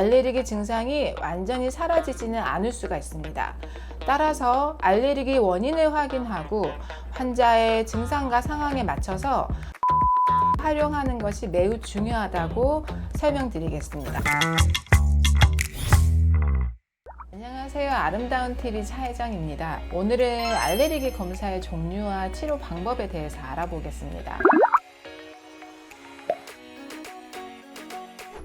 알레르기 증상이 완전히 사라지지는 않을 수가 있습니다. 따라서 알레르기 원인을 확인하고 환자의 증상과 상황에 맞춰서 활용하는 것이 매우 중요하다고 설명드리겠습니다. 안녕하세요. 아름다운 TV 차회장입니다. 오늘은 알레르기 검사의 종류와 치료 방법에 대해서 알아보겠습니다.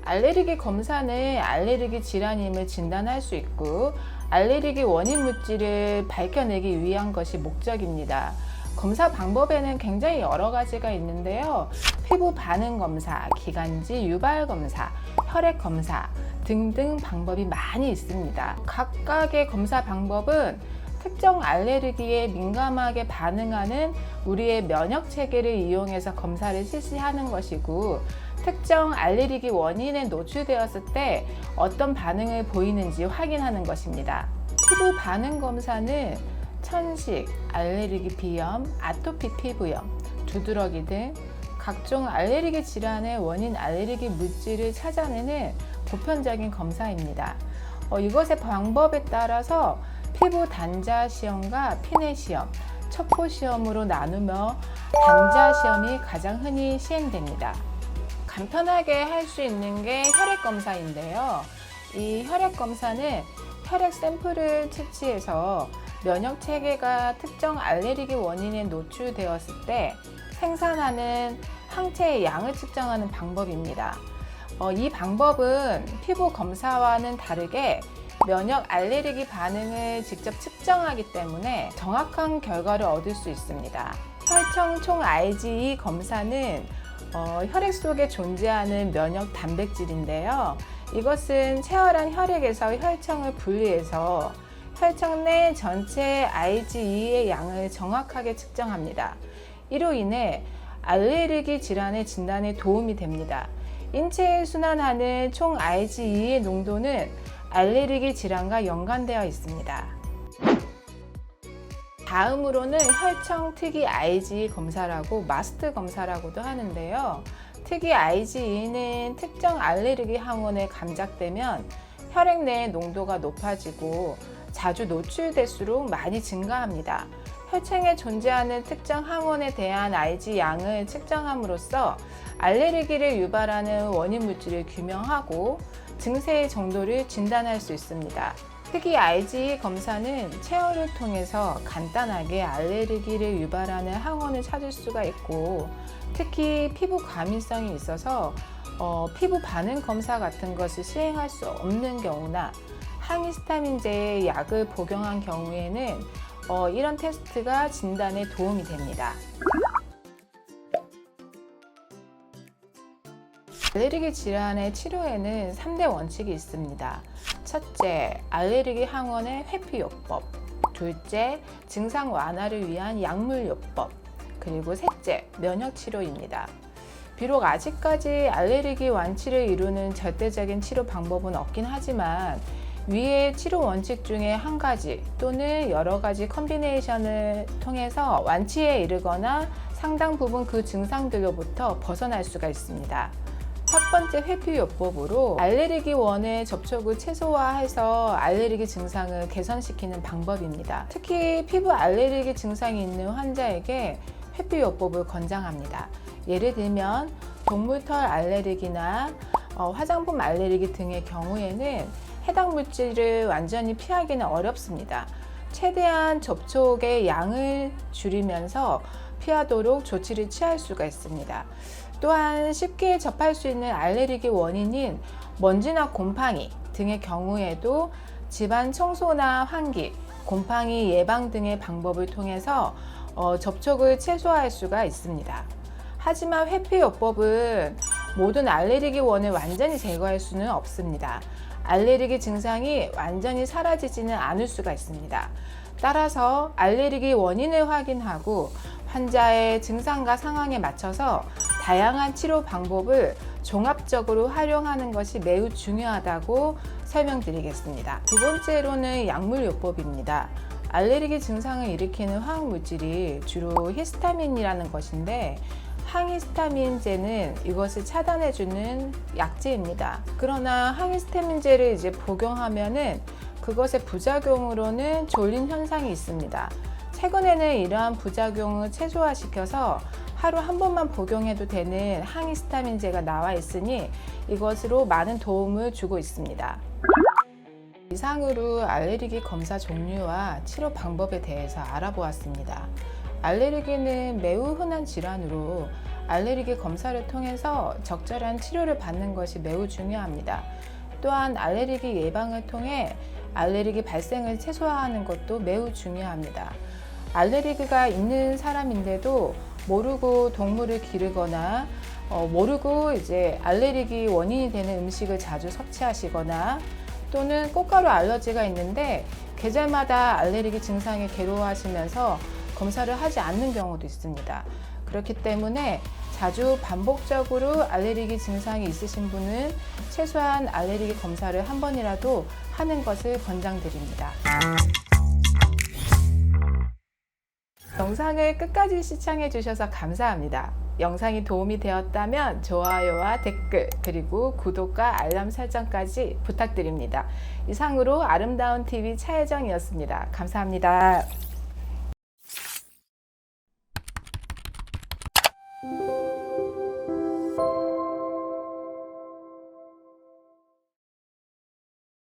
알레르기 검사는 알레르기 질환임을 진단할 수 있고 알레르기 원인 물질을 밝혀내기 위한 것이 목적입니다. 검사 방법에는 굉장히 여러 가지가 있는데요. 피부 반응 검사, 기관지 유발 검사, 혈액 검사 등등 방법이 많이 있습니다. 각각의 검사 방법은 특정 알레르기에 민감하게 반응하는 우리의 면역 체계를 이용해서 검사를 실시하는 것이고 특정 알레르기 원인에 노출되었을 때 어떤 반응을 보이는지 확인하는 것입니다. 피부 반응 검사는 천식, 알레르기 비염, 아토피 피부염, 두드러기 등 각종 알레르기 질환의 원인 알레르기 물질을 찾아내는 보편적인 검사입니다. 어, 이것의 방법에 따라서 피부 단자 시험과 피내 시험, 척포 시험으로 나누며 단자 시험이 가장 흔히 시행됩니다. 간편하게 할 수 있는 게 혈액 검사인데요. 이 혈액 검사는 혈액 샘플을 채취해서 면역 체계가 특정 알레르기 원인에 노출되었을 때 생산하는 항체의 양을 측정하는 방법입니다. 어, 이 방법은 피부 검사와는 다르게 면역 알레르기 반응을 직접 측정하기 때문에 정확한 결과를 얻을 수 있습니다. 혈청 총 IgE 검사는 어, 혈액 속에 존재하는 면역 단백질인데요. 이것은 체열한 혈액에서 혈청을 분리해서 혈청 내 전체 IgE의 양을 정확하게 측정합니다. 이로 인해 알레르기 질환의 진단에 도움이 됩니다. 인체에 순환하는 총 IgE의 농도는 알레르기 질환과 연관되어 있습니다. 다음으로는 혈청 특이 IgE 검사라고 마스트 검사라고도 하는데요. 특이 IgE는 특정 알레르기 항원에 감작되면 혈액 내의 농도가 높아지고 자주 노출될수록 많이 증가합니다. 혈청에 존재하는 특정 항원에 대한 IG 양을 측정함으로써 알레르기를 유발하는 원인 물질을 규명하고 증세의 정도를 진단할 수 있습니다. 특히 IgE 검사는 체열을 통해서 간단하게 알레르기를 유발하는 항원을 찾을 수가 있고 특히 피부 과민성이 있어서 어, 피부 반응 검사 같은 것을 시행할 수 없는 경우나 항히스타민제의 약을 복용한 경우에는 어, 이런 테스트가 진단에 도움이 됩니다. 알레르기 질환의 치료에는 3대 원칙이 있습니다. 첫째, 알레르기 항원의 회피요법. 둘째, 증상 완화를 위한 약물요법. 그리고 셋째, 면역치료입니다. 비록 아직까지 알레르기 완치를 이루는 절대적인 치료 방법은 없긴 하지만 위의 치료 원칙 중에 한 가지 또는 여러 가지 컨비네이션을 통해서 완치에 이르거나 상당 부분 그 증상들로부터 벗어날 수가 있습니다. 첫 번째 회피요법으로 알레르기 원의 접촉을 최소화해서 알레르기 증상을 개선시키는 방법입니다. 특히 피부 알레르기 증상이 있는 환자에게 회피요법을 권장합니다. 예를 들면 동물털 알레르기나 어, 화장품 알레르기 등의 경우에는 해당 물질을 완전히 피하기는 어렵습니다. 최대한 접촉의 양을 줄이면서 피하도록 조치를 취할 수가 있습니다. 또한 쉽게 접할 수 있는 알레르기 원인인 먼지나 곰팡이 등의 경우에도 집안 청소나 환기, 곰팡이 예방 등의 방법을 통해서 어, 접촉을 최소화할 수가 있습니다. 하지만 회피요법은 모든 알레르기 원을 완전히 제거할 수는 없습니다. 알레르기 증상이 완전히 사라지지는 않을 수가 있습니다. 따라서 알레르기 원인을 확인하고 환자의 증상과 상황에 맞춰서 다양한 치료 방법을 종합적으로 활용하는 것이 매우 중요하다고 설명드리겠습니다. 두 번째로는 약물요법입니다. 알레르기 증상을 일으키는 화학 물질이 주로 히스타민이라는 것인데 항히스타민제는 이것을 차단해주는 약제입니다. 그러나 항히스타민제를 이제 복용하면은 그것의 부작용으로는 졸림 현상이 있습니다. 최근에는 이러한 부작용을 최소화시켜서 하루 한 번만 복용해도 되는 항히스타민제가 나와 있으니 이것으로 많은 도움을 주고 있습니다. 이상으로 알레르기 검사 종류와 치료 방법에 대해서 알아보았습니다. 알레르기는 매우 흔한 질환으로 알레르기 검사를 통해서 적절한 치료를 받는 것이 매우 중요합니다. 또한 알레르기 예방을 통해 알레르기 발생을 최소화하는 것도 매우 중요합니다. 알레르기가 있는 사람인데도 모르고 동물을 기르거나 어, 모르고 이제 알레르기 원인이 되는 음식을 자주 섭취하시거나 또는 꽃가루 알러지가 있는데 계절마다 알레르기 증상에 괴로워하시면서 검사를 하지 않는 경우도 있습니다. 그렇기 때문에 자주 반복적으로 알레르기 증상이 있으신 분은 최소한 알레르기 검사를 한 번이라도 하는 것을 권장드립니다. 영상을 끝까지 시청해 주셔서 감사합니다. 영상이 도움이 되었다면 좋아요와 댓글 그리고 구독과 알람 설정까지 부탁드립니다. 이상으로 아름다운 TV 차혜정이었습니다. 감사합니다.